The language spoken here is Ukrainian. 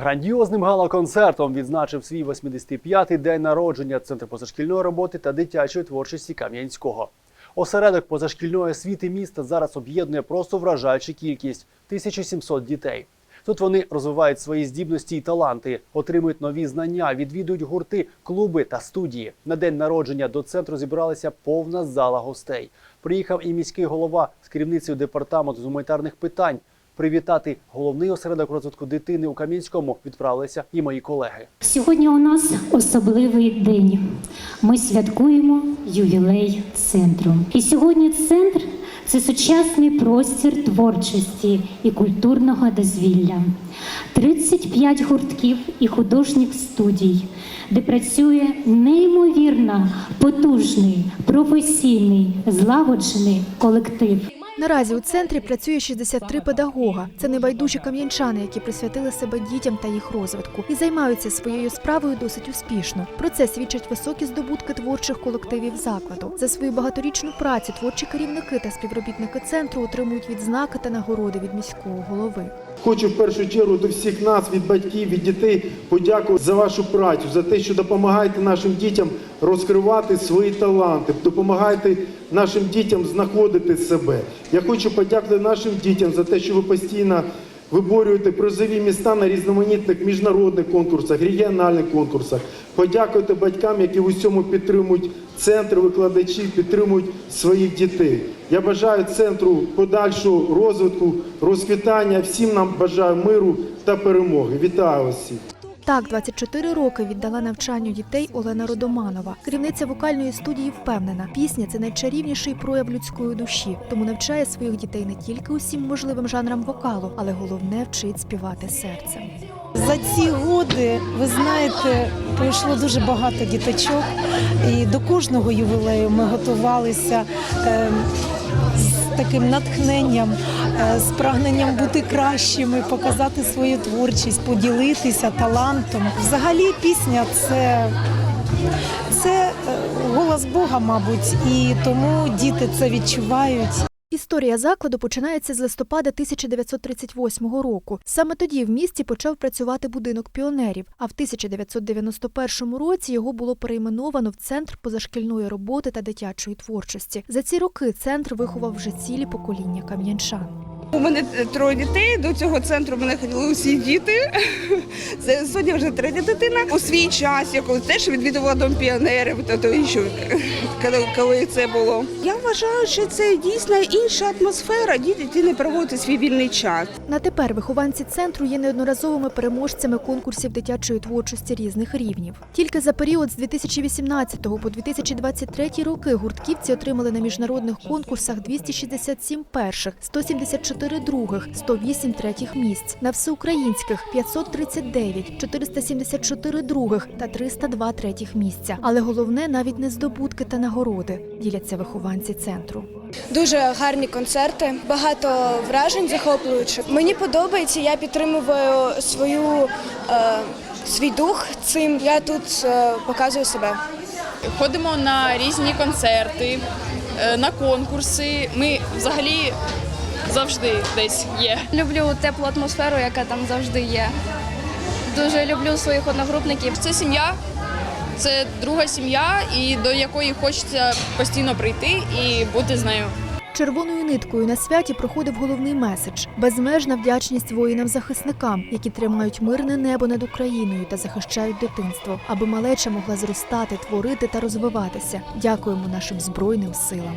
Грандіозним гала-концертом відзначив свій 85-й день народження Центр позашкільної роботи та дитячої творчості Кам'янського. Осередок позашкільної освіти міста зараз об'єднує просто вражаючу кількість 1700 дітей. Тут вони розвивають свої здібності і таланти, отримують нові знання, відвідують гурти, клуби та студії. На день народження до центру зібралася повна зала гостей. Приїхав і міський голова з керівницею департаменту з гуманітарних питань. Привітати головний осередок розвитку дитини у Кам'янському відправилися і мої колеги. Сьогодні у нас особливий день. Ми святкуємо ювілей центру. І сьогодні центр це сучасний простір творчості і культурного дозвілля. 35 гуртків і художніх студій, де працює неймовірно потужний, професійний, злагоджений колектив. Наразі у центрі працює 63 педагога. Це небайдужі кам'янчани, які присвятили себе дітям та їх розвитку і займаються своєю справою досить успішно. Про це свідчать високі здобутки творчих колективів закладу. За свою багаторічну працю творчі керівники та співробітники центру отримують відзнаки та нагороди від міського голови. Хочу в першу чергу до всіх нас, від батьків, від дітей, подякувати за вашу працю, за те, що допомагаєте нашим дітям розкривати свої таланти, допомагаєте нашим дітям знаходити себе. Я хочу подякувати нашим дітям за те, що ви постійно виборюєте призові міста на різноманітних міжнародних конкурсах, регіональних конкурсах. Подякуйте батькам, які в усьому підтримують центр, викладачів, підтримують своїх дітей. Я бажаю центру подальшого розвитку, розквітання. Всім нам бажаю миру та перемоги. Вітаю усіх! Так, 24 роки віддала навчанню дітей Олена Родоманова. Керівниця вокальної студії впевнена, пісня це найчарівніший прояв людської душі, тому навчає своїх дітей не тільки усім можливим жанрам вокалу, але головне вчить співати серцем. За ці годи, ви знаєте, пройшло дуже багато діточок, і до кожного ювілею ми готувалися е, з таким натхненням, е, з прагненням бути кращими, показати свою творчість, поділитися талантом. Взагалі, пісня це. Це е, голос Бога, мабуть, і тому діти це відчувають. Історія закладу починається з листопада 1938 року. Саме тоді в місті почав працювати будинок піонерів. А в 1991 році його було перейменовано в центр позашкільної роботи та дитячої творчості. За ці роки центр виховав вже цілі покоління кам'янчан. У мене троє дітей. До цього центру мене ходили усі діти. Це сьогодні вже третя дитина. У свій час я коли теж відвідувала дом піонерів, то, то що, коли, це було. Я вважаю, що це дійсно інша атмосфера. Діти діти проводять свій вільний час. На тепер вихованці центру є неодноразовими переможцями конкурсів дитячої творчості різних рівнів. Тільки за період з 2018 по 2023 роки гуртківці отримали на міжнародних конкурсах 267 перших, 174 других, 108 третіх місць, на всеукраїнських 539, 474 других та 302 третіх місця. Але головне навіть не здобутки та нагороди діляться вихованці центру. Дуже гарні концерти, багато вражень захоплюючих. Мені подобається, я підтримую свою е, свій дух цим. Я тут е, показую себе. Ходимо на різні концерти, е, на конкурси. Ми взагалі завжди десь є. Люблю теплу атмосферу, яка там завжди є. Дуже люблю своїх одногрупників. Це сім'я, це друга сім'я, і до якої хочеться постійно прийти і бути з нею. Червоною ниткою на святі проходив головний меседж безмежна вдячність воїнам-захисникам, які тримають мирне небо над Україною та захищають дитинство, аби малеча могла зростати, творити та розвиватися. Дякуємо нашим збройним силам.